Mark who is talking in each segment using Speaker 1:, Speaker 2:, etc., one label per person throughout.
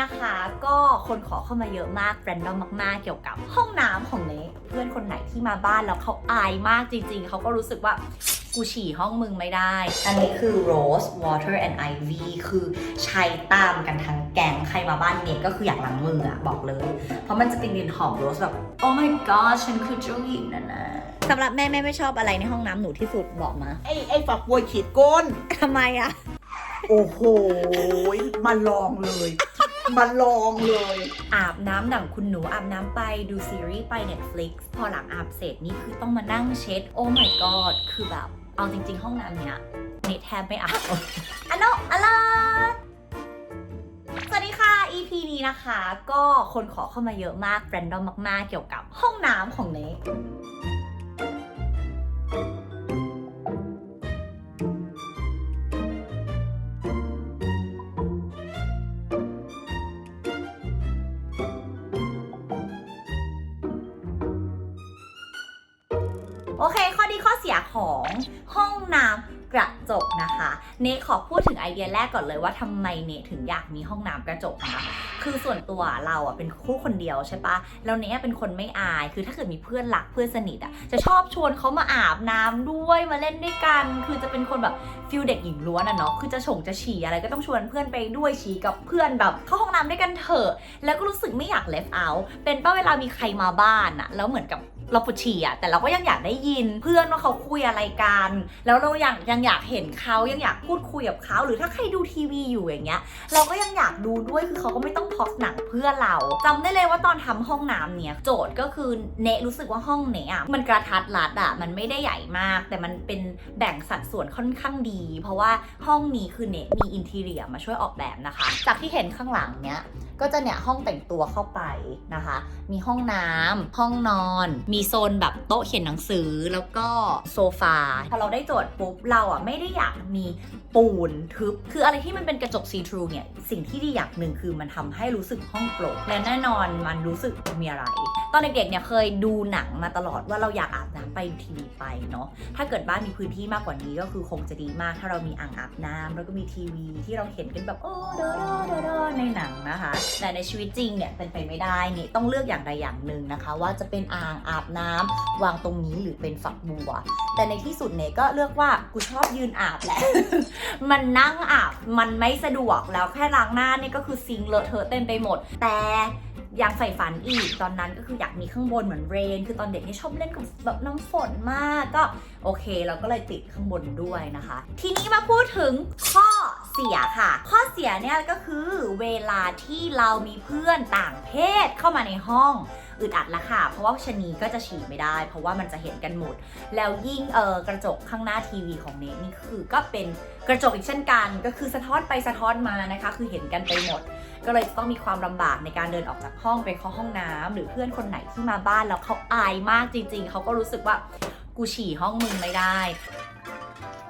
Speaker 1: นะคะก็คนขอเข้ามาเยอะมากแรนดอมมากๆ เกี่ยวกับห้องน้ำของเนเพื่อนคนไหนที่มาบ้านแล้วเขาอายมากจริง ๆ เขาก็รู้สึกว่ากูฉี่ห้องมึงไม่ได้ อันนี้คือ Rose Water and Ivy คือใช้ตามกันทั้งแก๊งใครมาบ้านเนก็คืออยากล้างมืออะบอกเลย เพราะมันจะเป็นกลิ่นหอมโรสแบบ oh my god ฉันคือเจ้าหญิงนะนะสำหรับแม่แม่ไม่ชอบอะไรในห้องน้ำหนูที่สุดบอกมา
Speaker 2: ไอ้ไอ้ฝักบัวขีดก้น
Speaker 1: ทำไมอะ
Speaker 2: โอ้โห มาลองเลย มาลองเลย
Speaker 1: อาบน้ำดั่งคุณหนูอาบน้ำไปดูซีรีส์ไป Netflix พอหลังอาบเสร็จนี่คือต้องมานั่งเช็ด โอ้ my god คือแบบ เอาจริง ๆ ห้องน้ำเนี้ยเนทแทบไม่อาบอันโนอะไรสวัสดีค่ะ EP นี้นะคะ ก็คนขอเข้ามาเยอะมากแรนดอมมาก ๆ เกี่ยวกับห้องน้ำของเน โอเค ข้อดีข้อเสียของห้องน้ำกระจกนะคะ เนขอพูดถึงไอเดียแรกก่อนเลยว่าทำไมเนถึงอยากมีห้องน้ำกระจกนะคือส่วนตัวเราอะเป็นคู่คนเดียวใช่ปะแล้วเนเป็นคนไม่อาย คือถ้าเกิดมีเพื่อนรักเพื่อนสนิทอะจะชอบชวนเขามาอาบน้ำด้วยมาเล่นด้วยกัน คือจะเป็นคนแบบฟิลเด็กหญิงล้วนอะเนาะคือจะฉงจะฉี่อะไรก็ต้องชวนเพื่อนไปด้วยฉี่กับเพื่อนแบบเข้าห้องน้ำด้วยกันเถอะ แล้วก็รู้สึกไม่อยาก left out เป็นป้าเวลามีใครมาบ้านอะแล้วเหมือนกับ เราปวดฉี่อะแต่เราก็ยังอยากได้ยินเพื่อนว่าเขาคุยอะไรกัน แล้วเรายังยังอยากเห็นเขายังอยากพูดคุยกับเขาหรือถ้าใครดูทีวีอยู่อย่างเงี้ย เราก็ยังอยากดูด้วยคือเขาก็ไม่ต้องพอกหนังเพื่อเราจำได้เลยว่าตอนทำห้องน้ำเนี่ยโจทย์ก็คือเนะรู้สึกว่าห้องเนะอะมันกระทัดรัดอะมันไม่ได้ใหญ่มาก แต่มันเป็นแบ่งสัดส่วนค่อนข้างดี เพราะว่าห้องนี้คือเนะมีอินทีเรียมาช่วยออกแบบนะคะ จากที่เห็นข้างหลังเนี้ยก็จะเนี่ยห้องแต่งตัวเข้าไปนะคะ มีห้องน้ำห้องนอนมีโซนแบบโต๊ะเขียนหนังสือแล้วก็โซฟาพอเราได้โจทย์ปุ๊บเราอะไม่ได้อยากมีปูนทึบ คืออะไรที่มันเป็นกระจกซีทรูเนี่ย สิ่งที่ดีอย่างหนึ่งคือมันทำให้รู้สึกห้องโปร่งและแน่นอนมันรู้สึกมีอะไร ตอนเด็กๆเนี่ยเคยดูหนังมาตลอดว่าเราอยากอาบ ไปทีวีไปเนาะถ้าเกิดบ้านมีพื้นที่มากกว่านี้ก็คือคงจะดีมาก ถ้าเรามีอ่างอาบน้ำแล้วก็มีทีวีที่เราเห็นกันแบบโอ้เดอเดอเดอดอในหนังนะคะ แต่ในชีวิตจริงเนี่ยเป็นไปไม่ได้นี่ต้องเลือกอย่างใดอย่างหนึ่งนะคะ ว่าจะเป็นอ่างอาบน้ำวางตรงนี้หรือเป็นฝักบัว แต่ในที่สุดเนี่ยก็เลือกว่ากูชอบยืนอาบแหละมันนั่งอาบมันไม่สะดวกแล้วแค่ล้างหน้านี่ก็คือซิงเลอะเทอะเต็มไปหมด แต่ ยังใฝ่ฝันอีกตอนนั้นก็คืออยากมีข้างบนเหมือนเรน คือตอนเด็กนี่ชอบเล่นกับแบบน้ำฝนมากก็โอเคเราก็เลยติดข้างบนด้วยนะคะ ทีนี้มาพูดถึงข้อเสียค่ะ ข้อเสียเนี่ยก็คือเวลาที่เรามีเพื่อนต่างเพศเข้ามาในห้องอึดอัดละค่ะ เพราะว่าชะนีก็จะฉี่ไม่ได้ เพราะว่ามันจะเห็นกันหมด แล้วยิ่งเออกระจกข้างหน้าทีวีของเนทนี่คือก็เป็นกระจกอีกเช่นกัน ก็คือสะท้อนไปสะท้อนมานะคะ คือเห็นกันไปหมด ก็เลยต้องมีความลำบากในการเดินออกจากห้องไปเข้าห้องน้ำหรือเพื่อนคนไหนที่มาบ้านแล้วเขาอายมากจริง ๆ เขาก็รู้สึกว่ากูฉี่ห้องมึงไม่ได้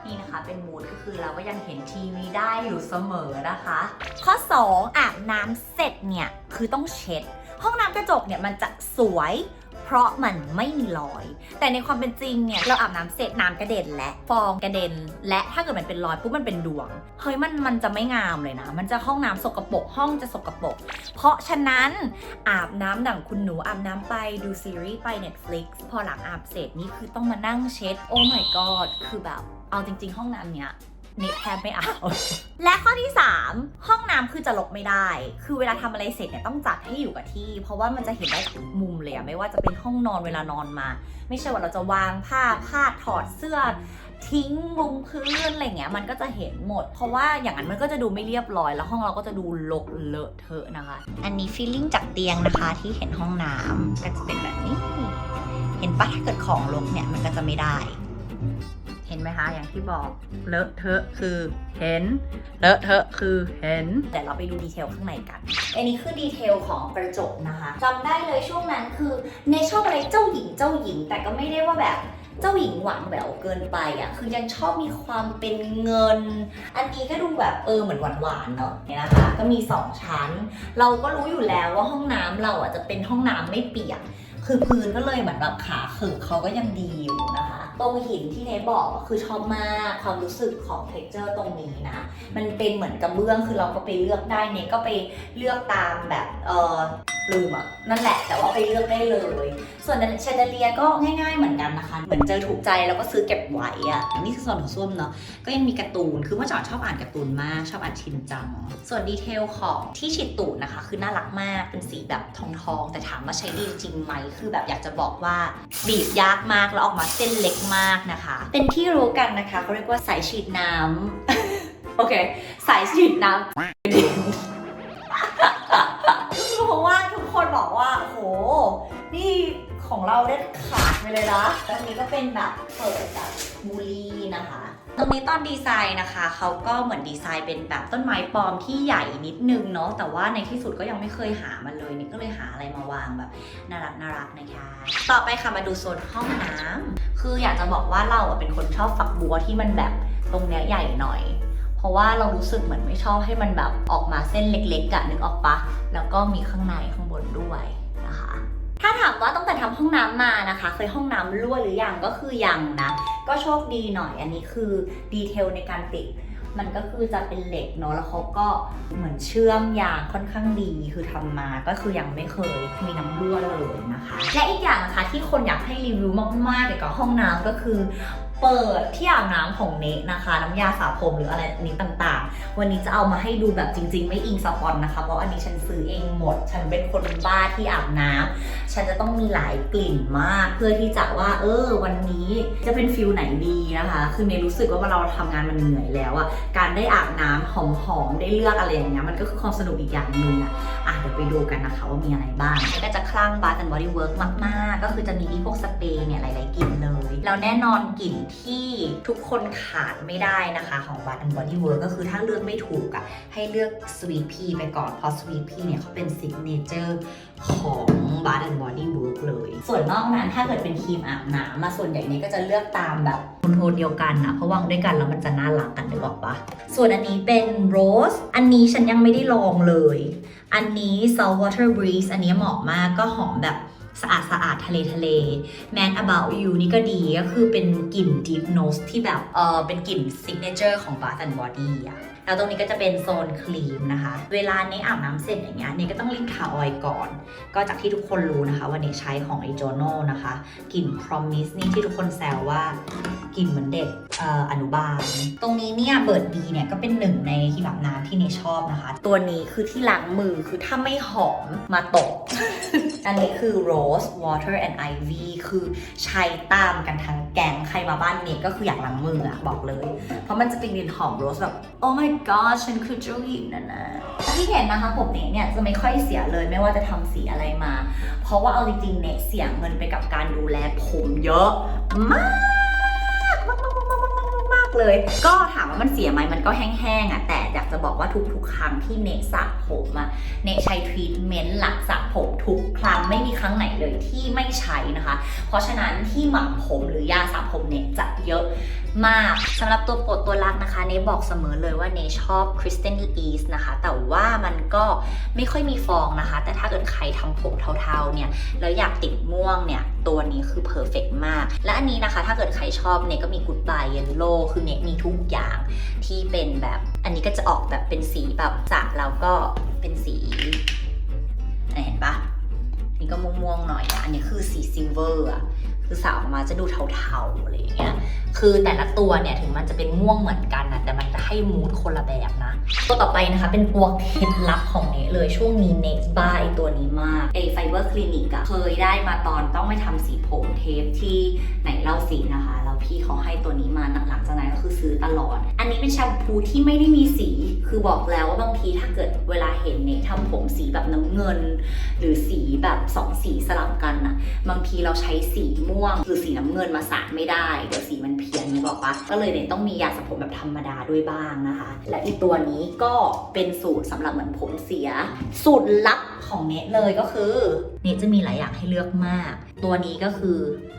Speaker 1: นี่นะคะเป็นมูดก็คือเราก็ยังเห็นทีวีได้อยู่เสมอนะคะ ข้อ 2 อาบน้ำเสร็จเนี่ยคือต้องเช็ด ห้องน้ำกระจกเนี่ยมันจะสวย เพราะมันไม่มีรอย แต่ในความเป็นจริงเนี่ยเราอาบน้ำเสร็จน้ำกระเด็นและฟองกระเด็น และถ้าเกิดมันเป็นรอยปุ๊บมันเป็นดวงเฮ้ยมันมันจะไม่งามเลยนะ มันจะห้องน้ำสกปรกห้องจะสกปรกเพราะฉะนั้นอาบน้ำดั่งคุณหนูอาบน้ำไปดูซีรีส์ไป Netflix พอหลังอาบเสร็จนี่คือต้องมานั่งเช็ด โอ้ my god คือแบบเอาจริง ๆ ห้องน้ำเนี้ย นทแทบไม่เอา และข้อที่ 3 ห้องน้ำคือจะลกไม่ได้ คือเวลาทำอะไรเสร็จเนี่ยต้องจัดให้อยู่กับที่ เพราะว่ามันจะเห็นได้จากทุกมุมเลยอะไม่ว่าจะเป็นห้องนอนเวลานอนมา ไม่ใช่ว่าเราจะวางผ้าพาดถอดเสื้อ ทิ้งมุมพื้นอะไรเงี้ยมันก็จะเห็นหมด เพราะว่าอย่างนั้นมันก็จะดูไม่เรียบร้อย แล้วห้องเราก็จะดูรกเลอะเทอะนะคะ อันนี้ฟีลลิ่งจากเตียงนะคะที่เห็นห้องน้ำก็จะเป็นแบบนี้ เห็นปะถ้าเกิดของรกเนี่ยมันก็จะไม่ได้ เห็นไหมคะ อย่างที่บอกเลอะเทอะคือเห็นเลอะเทอะคือเห็น แต่เราไปดูดีเทลข้างในกัน อันนี้คือดีเทลของกระจกนะคะจำได้เลยช่วงนั้นคือเนชอบอะไรเจ้าหญิงเจ้าหญิง แต่ก็ไม่ได้ว่าแบบเจ้าหญิงหวานแหววเกินไปอะ คือยังชอบมีความเป็นเงิน อันนี้ก็ดูแบบเออเหมือนหวานๆเนาะเนี่ยนะคะ ก็มี 2 ชั้น เราก็รู้อยู่แล้วว่าห้องน้ำเราอะจะเป็นห้องน้ำไม่เปียก คือพื้นก็เลยเหมือนแบบขาเขิกเขาก็ยังดีอยู่นะคะ ตรงหินที่เนทบอกคือชอบมากความรู้สึกของเท็กเจอร์ตรงนี้นะ มันเป็นเหมือนกระเบื้องคือเราก็ไปเลือกได้เนทก็ไปเลือกตามแบบเออ ลืมอะนั่นแหละแต่ว่าไปเลือกได้เลย ส่วนแชนเดเลียก็ง่ายๆเหมือนกันนะคะ เหมือนเจอถูกใจแล้วก็ซื้อเก็บไว้อะนี่คือส่วนของส้วมเนาะก็ยังมีการ์ตูนคือเมื่อก่อนชอบอ่านการ์ตูนมากชอบอ่านชินจัง ส่วนดีเทลของที่ฉีดตูดนะคะ คือน่ารักมากเป็นสีแบบทองทองๆแต่ถามว่าใช้ดีจริงไหมคือแบบอยากจะบอกว่าบีบยากมากแล้วออกมาเส้นเล็กมากนะคะ เป็นที่รู้กันนะคะเขาเรียกว่าสายฉีดน้ำโอเค สายฉีดน้ำ เราได้ขาดไปเลยนะแล้วนนี้ก็เป็นแบบเปิดแบบบูลีนะคะ ตรงนี้ตอนดีไซน์นะคะเขาก็เหมือนดีไซน์เป็นแบบต้นไม้ปลอมที่ใหญ่นิดนึงเนาะแต่ว่าในที่สุดก็ยังไม่เคยหามันเลยนี่ก็เลยหาอะไรมาวางแบบน่ารักน่ารักนะคะ ต่อไปค่ะมาดูโซนห้องน้ำคืออยากจะบอกว่าเราเป็นคนชอบฝักบัวที่มันแบบตรงเนี้ยใหญ่หน่อยเพราะว่าเรารู้สึกเหมือนไม่ชอบให้มันแบบออกมาเส้นเล็กๆอะนึกออกปะ แล้วก็มีข้างในข้างบนด้วย ถ้าถามว่าตั้งแต่ทำห้องน้ำมานะคะ เคยห้องน้ำรั่วหรือยังก็คือยังนะ ก็โชคดีหน่อยอันนี้คือดีเทลในการติด มันก็คือจะเป็นเหล็กเนาะแล้วเขาก็เหมือนเชื่อมยางค่อนข้างดีคือทำมาก็คือยังไม่เคยมีน้ำรั่วเลยนะคะ และอีกอย่างนะคะที่คนอยากให้รีวิวมากๆเกี่ยวกับห้องน้ำก็คือ เปิดที่อาบน้ำของเนะนะคะ น้ำยาสระผมหรืออะไรนี้ต่างๆ วันนี้จะเอามาให้ดูแบบจริง ๆ ไม่อิงสปอนนะคะ เพราะอันนี้ฉันซื้อเองหมด ฉันเป็นคนบ้าที่อาบน้ำฉันจะต้องมีหลายกลิ่นมาก เพื่อที่จะว่า เออ วันนี้จะเป็นฟิลไหนดีนะคะ คือเนรู้สึกว่าเวลาเราทำงานมันเหนื่อยแล้วอะการได้อาบน้ำหอมๆได้เลือกอะไรอย่างเงี้ยมันก็คือความสนุกอีกอย่างหนึ่งอะอะเดี๋ยวไปดูกันนะคะว่ามีอะไรบ้างก็จะคลั่ง Bath and Body Works มากๆ ก็คือจะมีพวกสเปรย์เนี่ยหลายๆกลิ่นเลย แล้วแน่นอนกลิ่นที่ทุกคนขาดไม่ได้นะคะ ของ Bath and Body Works ก็คือถ้าเลือกไม่ถูกอะให้เลือก Sweet Pea ไปก่อน เพราะ Sweet Pea เนี่ยเขาเป็น Signature ของ Bath and Body Works เลย ส่วนนอกนั้นถ้าเกิดเป็นครีมอาบน้ำมาส่วนใหญ่เนี่ยก็จะเลือกตามแบบโทนเดียวกันนะเพราะวางด้วยกันแล้วมันจะน่ารักกันนึกออกปะส่วนอันนี้เป็นโรสอันนี้ฉันยังไม่ได้ลองเลย อันนี้ saltwater breeze อันนี้เหมาะมากก็หอมแบบ สะอาดสะอาดทะเลทะเล man about you นี่ก็ดีก็คือเป็นกลิ่น deep nose ที่แบบเออเป็นกลิ่น signature ของ Bath and Body อะ แล้วตรงนี้ก็จะเป็นโซนครีมนะคะ เวลาเนี้อาบน้ำเสร็จอย่างเงี้ยเนี้ก็ต้องรีบทาออยก่อน ก็จากที่ทุกคนรู้นะคะว่าเนี้ใช้ของ i j o n o นะคะกลิ่น promise นี่ที่ทุกคนแซวว่ากลิ่นเหมือนเด็กออนุบาล ตรงนี้เนี่ยเบิร์ดบีเนี่ยก็เป็นหนึ่งในที่แบบน้ำที่เนยชอบนะคะ ตัวนี้คือที่ล้างมือคือถ้าไม่หอมมาตก อันนี้คือ rose water and ivy คือใช้ตามกันทั้งแกงใครมาบ้านเนยก็คืออยากล้างมืออะบอกเลย เพราะมันจะเป็นกลิ่นหอมโรสแบบ oh my god ฉันคือเจ้าหญิงนะนะที่เห็นนะคะผมเนยเนี่ยจะไม่ค่อยเสียเลยไม่ว่าจะทำสีอะไรมา เพราะว่าเอาจริงๆเนี่ยเสียเงินไปกับการดูแลผมเยอะมาก เลย ก็ถามว่ามันเสียไหมมันก็แห้งๆอะแต่อยากจะบอกว่าทุกๆ ครั้งที่เนสระผมอะเนใช้ทรีทเมนต์หลักสระผมทุกครั้งไม่มีครั้งไหนเลยที่ไม่ใช้นะคะ เพราะฉะนั้นที่หมักผมหรือยาสระผมเนจะเยอะมากสำหรับตัวโปรดตัวรักนะคะเนบอกเสมอเลยว่าเนชอบ Kristen East นะคะ แต่ว่ามันก็ไม่ค่อยมีฟองนะคะ แต่ถ้าเกิดใครทำผมเทาๆเนี่ยแล้วอยากติดม่วงเนี่ยตัวนี้คือเพอร์เฟกมาก และอันนี้นะคะถ้าเกิดใครชอบเนก็มีกุดบายเยลโล่คือเนมีทุกอย่างที่เป็นแบบ อันนี้ก็จะออกแบบเป็นสีแบบจากแล้วก็เป็นสีเห็นปะนี่ก็ม่วงๆหน่อยอะอันนี้คือสีซิลเวอร์อะคือสาวออกมาจะดูเทาๆอะไรอย่างเงี้ย คือแต่ละตัวเนี่ยถึงมันจะเป็นม่วงเหมือนกันนะแต่มันจะให้มูดคนละแบบนะ ตัวต่อไปนะคะเป็นตัวเคล็ดลับของเนทเลยช่วงนี้เนสบ้าไอตัวนี้มากไอไฟเบอร์คลินิกอะเคยได้มาตอนต้องไปทำสีผมเทปที่ไหนเล่าสีนะคะ แล้วพี่เขาให้ตัวนี้มาหลังจากนั้นก็คือซื้อตลอด อันนี้เป็นแชมพูที่ไม่ได้มีสี คือบอกแล้วว่าบางทีถ้าเกิดเวลาเห็นเนททำผมสีแบบน้ำเงิน หรือสีแบบสองสีสลับกันอะบางทีเราใช้สีม่วง หรือสีน้ำเงินมาสระไม่ได้ เดี๋ยวสีมันเพี้ยนนี่บอกปะก็เลยเนี่ยต้องมียาสระผมแบบธรรมดาด้วยบ้างนะคะ และอีตัวนี้ก็เป็นสูตรสำหรับเหมือนผมเสีย สูตรลับของเนทเลยก็คือเนทจะมีหลายอย่างให้เลือกมาก ตัวนี้ก็คือ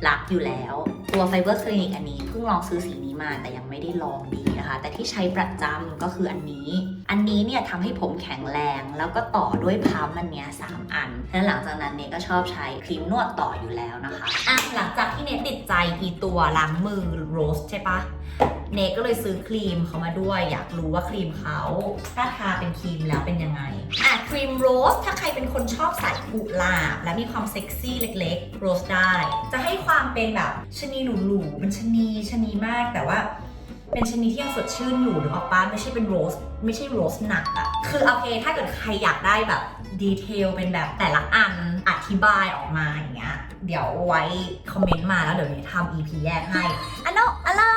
Speaker 1: รักอยู่แล้ว ตัวไฟเบอร์คลินิกอันนี้เพิ่งลองซื้อสีนี้ มาแต่ยังไม่ได้ลองดีนะคะ แต่ที่ใช้ประจำก็คืออันนี้ อันนี้เนี่ยทำให้ผมแข็งแรงแล้วก็ต่อด้วยพัมอันเนี้ยสามอันแล้วหลังจากนั้นเน่ก็ชอบใช้ครีมนวดต่ออยู่แล้วนะคะอะหลังจากที่เนติดใจอีตัวล้างมือโรสใช่ปะเนก็เลยซื้อครีมเขามาด้วย อยากรู้ว่าครีมเขาถ้าทาเป็นครีมแล้วเป็นยังไงอะครีมโรสถ้าใครเป็นคนชอบใสายกุหลาบ และมีความเซ็กซี่เล็กๆโรสได้ จะให้ เป็นแบบชนีหรูๆเป็นชนีชนีมากแต่ว่า เป็นชนีที่ยังสดชื่นอยู่หรือออกป้าไม่ใช่เป็นโรส ไม่ใช่โรสหนักอะคือโอเคถ้าเกิดใครอยากได้แบบดีเทลเป็นแบบแต่ละอันอธิบายออกมาอย่างเงี้ยเดี๋ยวไว้คอมเมนต์มาแล้วเดี๋ยวเนทำ EP แยกให้อันโนอัลลา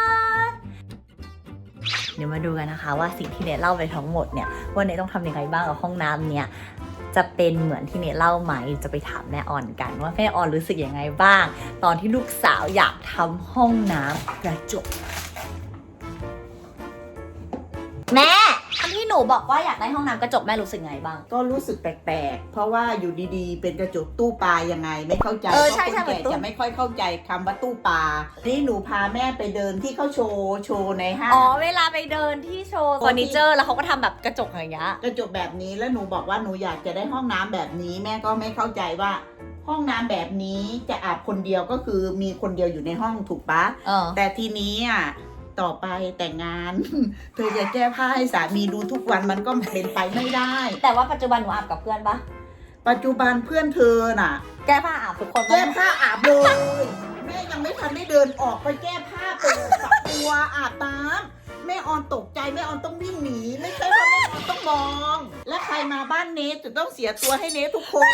Speaker 1: เดี๋ยวมาดูกันนะคะว่าสิ่งที่เนทเล่าไปทั้งหมดเนี่ยว่าเนทต้องทำยังไงบ้างกับห้องน้ำเนี่ย จะเป็นเหมือนที่เนเล่าไหมจะไปถามแม่ออนกัน ว่าแม่ออนรู้สึกยังไงบ้าง ตอนที่ลูกสาวอยากทำห้องน้ำกระจก นที่หนูบอกว่าอยากได้ห้องน้ำกระจกแม่รู้สึกไงบ้าง
Speaker 2: ก็รู้สึกแปลกๆ เพราะว่าอยู่ดีๆ เป็นกระจกตู้ปลายังไงไม่เข้าใจ
Speaker 1: เออ
Speaker 2: พราะ
Speaker 1: ใช่ใช่
Speaker 2: คน
Speaker 1: เหมือน
Speaker 2: แก่
Speaker 1: ตู้
Speaker 2: จะไม่ค่อยเข้าใจคำว่าตู้ปลานี่หนูพาแม่ไปเดินที่เขาโชว์โชว์ในห้าง
Speaker 1: อ๋อเวลาไปเดินที่โชว์เฟอร์นิเจอร์แล้วเขาก็ทำแบบกระจกอย่างเงี้ย
Speaker 2: กระจกแบบนี้แล้วหนูบอกว่าหนูอยากจะได้ห้องน้ำแบบนี้แม่ก็ไม่เข้าใจว่า ห้องน้ำแบบนี้จะอาบคนเดียวก็คือมีคนเดียวอยู่ในห้องถูกปะ
Speaker 1: เออ
Speaker 2: แต่ทีนี้อะ ต่อไปแต่งงาน เธอจะแก้ผ้าให้สามีดูทุกวันมันก็เป็นไปไม่ได้
Speaker 1: แต่ว่าปัจจุบันหนูอาบกับเพื่อนปะ
Speaker 2: ปัจจุบันเพื่อนเธอน่ะ
Speaker 1: แก้ผ้าอาบทุกคนปะ
Speaker 2: แก้ผ้าอาบเลยแม่ยังไม่ทันได้เดินออกไปแก้ผ้าเปิดฝักตัวอาบน้ำแม่ออนตกใจแม่ออนต้องวิ่งหนีไม่ใช่ว่าแม่ออนต้องมอง และใครมาบ้านเนทจะต้องเสียตัวให้เนททุกคน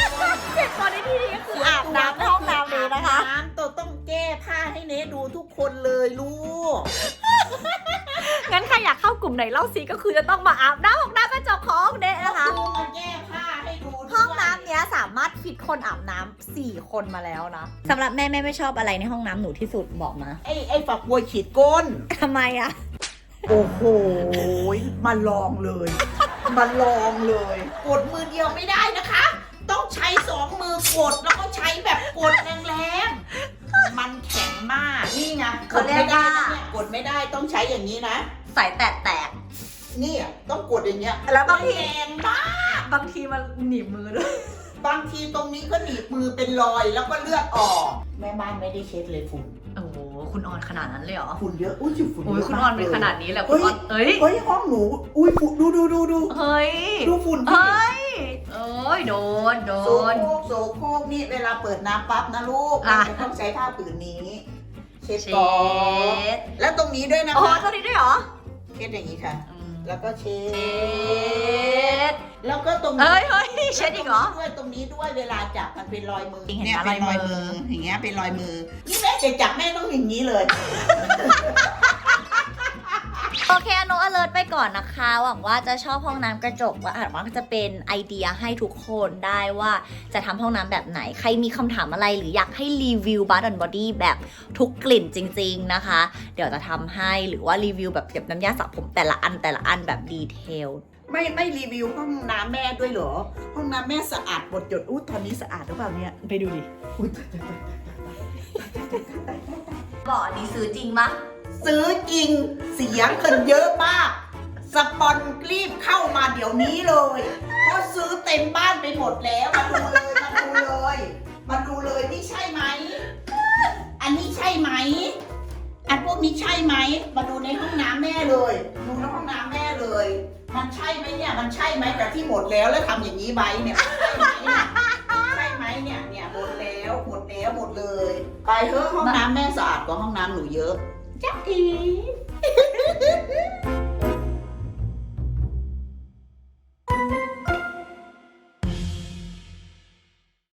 Speaker 1: เจ็บตอนในที่นี้ก็คืออาบน้ำในห้องน้ำนี้นะคะ
Speaker 2: อาบน้ำตัวต้อง แก้ผ้าให้เนทดูทุกคนเลยลูก
Speaker 1: งั้นใครอยากเข้ากลุ่มไหนเล่าซีก็คือจะต้องมาอาบน้ำห้องน้ำกระจกของเดะนะคะ
Speaker 2: ดูมาแก้ผ้าให้ดูด้วย
Speaker 1: ห้องน้ำเนี้ยสามารถฟิตคนอาบน้ำสี่คนมาแล้วนะสำหรับแม่แม่ไม่ชอบอะไรในห้องน้ำหนูที่สุดบอกมา
Speaker 2: ไอ้ไอ้ฝักบัวฉีดก้น
Speaker 1: ทำไมอะ
Speaker 2: โอ้โห มาลองเลย มาลองเลย กดมือเดียวไม่ได้นะคะ ต้องใช้สองมือกดแล้วก็ใช้แบบกดแรงๆมันแข็ง มากนี่ไง
Speaker 1: เขาเรียกว่า
Speaker 2: ดไม่ได้นะเนี่ยกดไม่ได้ต้องใช้อย่างนี้นะ
Speaker 1: สายแตกแตก
Speaker 2: นี่อะต้องกดอย่างเงี้ย
Speaker 1: แล้วบางที
Speaker 2: แรงมาก
Speaker 1: บางทีมันหนีบมือด้วย
Speaker 2: บางทีตรงนี้ก็หนีบมือเป็นรอยแล้วก็เลือดออก แม่บ้านไม่ได้เช็ดเลยฝุ่น
Speaker 1: โอ้โหคุณออนขนาดนั้นเลยเหรอ
Speaker 2: ฝุ่นเยอะอุ้ยฝุ่น
Speaker 1: โอ้ย
Speaker 2: เยอะ
Speaker 1: คุณอ
Speaker 2: มา
Speaker 1: อกนเป็น
Speaker 2: ลย
Speaker 1: ขนาดนี้แหละคุณออนเอ้ย
Speaker 2: เฮ้ยห้องหนูอุ้ยฝุ่นดูดูดูดู
Speaker 1: เฮ้ย
Speaker 2: ดูฝุ่นดิ
Speaker 1: เฮ้ยเอ้ยโดนโด
Speaker 2: โส
Speaker 1: น
Speaker 2: โครกโสโครกนี่เวลาเปิดน้ำปั๊บนะลูก
Speaker 1: อะ
Speaker 2: จะต้องใช้ผ้าผืนนี้เช็ ด
Speaker 1: เช็
Speaker 2: ก่อน
Speaker 1: ด
Speaker 2: แล้วตรงนี้ด้วยนะ
Speaker 1: โอ้โห
Speaker 2: คะ
Speaker 1: ตัวนี้ด้วยเหรอ
Speaker 2: เช็ดอย่างนี้ค่ะ
Speaker 1: อืม
Speaker 2: แล้วก็เช็
Speaker 1: เช็
Speaker 2: ด
Speaker 1: ด
Speaker 2: แล้วก็ตรง
Speaker 1: เอ้ยเฮ้ยเช็ดอีกเหรอ
Speaker 2: ด้วยตรงนี้ด้วยเวลาจับมันเป็นรอยมือ
Speaker 1: เห็นไหม
Speaker 2: เนี่ยเป็นรอยมือ
Speaker 1: รอยมือ
Speaker 2: อย่างเงี้ยเป็นรอยมือ นี่แม่จะจับแม่ต้องอย่างนี้เลย
Speaker 1: โอเคอนุอเลิร์ไปก่อนนะคะ หวังว่าจะชอบห้องน้ำกระจกว่าอาจว่าจะเป็นไอเดียให้ทุกคนได้ว่าจะทำห้องน้ำแบบไหน ใครมีคำถามอะไรหรืออยากให้รีวิวบัต and Body แบบทุกกลิ่นจริง ๆนะคะ เดี๋ยวจะทำให้หรือว่ารีวิวแบบเก็บน้ำยาสระผมแต่ละอันแต่ละอันแบบดีเทล
Speaker 2: ไม่ไม่รีวิวห้องน้ำแม่ด้วยเหรอ ห้องน้ำแม่สะอาดหมดจดอู้ตอนนี้สะอาดหรือเปล่าเนี่ย
Speaker 1: ไปดูดิ
Speaker 2: อุ้ย
Speaker 1: บอกอันนี้ซื้อจริงปะ
Speaker 2: ซื้อจริงเสียงกันเยอะมาก สปอนรีบเข้ามาเดี๋ยวนี้เลยเพราะซื้อเต็มบ้านไปหมดแล้ว มาดูเลยมาดูเลย มาดูเลยนี่ใช่ไหม อันนี้ใช่ไหม อันพวกนี้ใช่ไหม มาดูในห้องน้ำแม่เลยดูในห้องน้ำแม่เลย มันใช่ไหมเนี่ยมันใช่ไหมกับที่หมดแล้วแล้วทำอย่างนี้ไว้เนี่ยใช่ไหมเนี่ยใช่ไหมเนี่ยเนี่ยหมดแล้วหมดแล้วหมดเลย ไปเถอะห้องน้ำแม่สะอาดกว่าห้องน้ำหนูเยอะ จ๊ะอี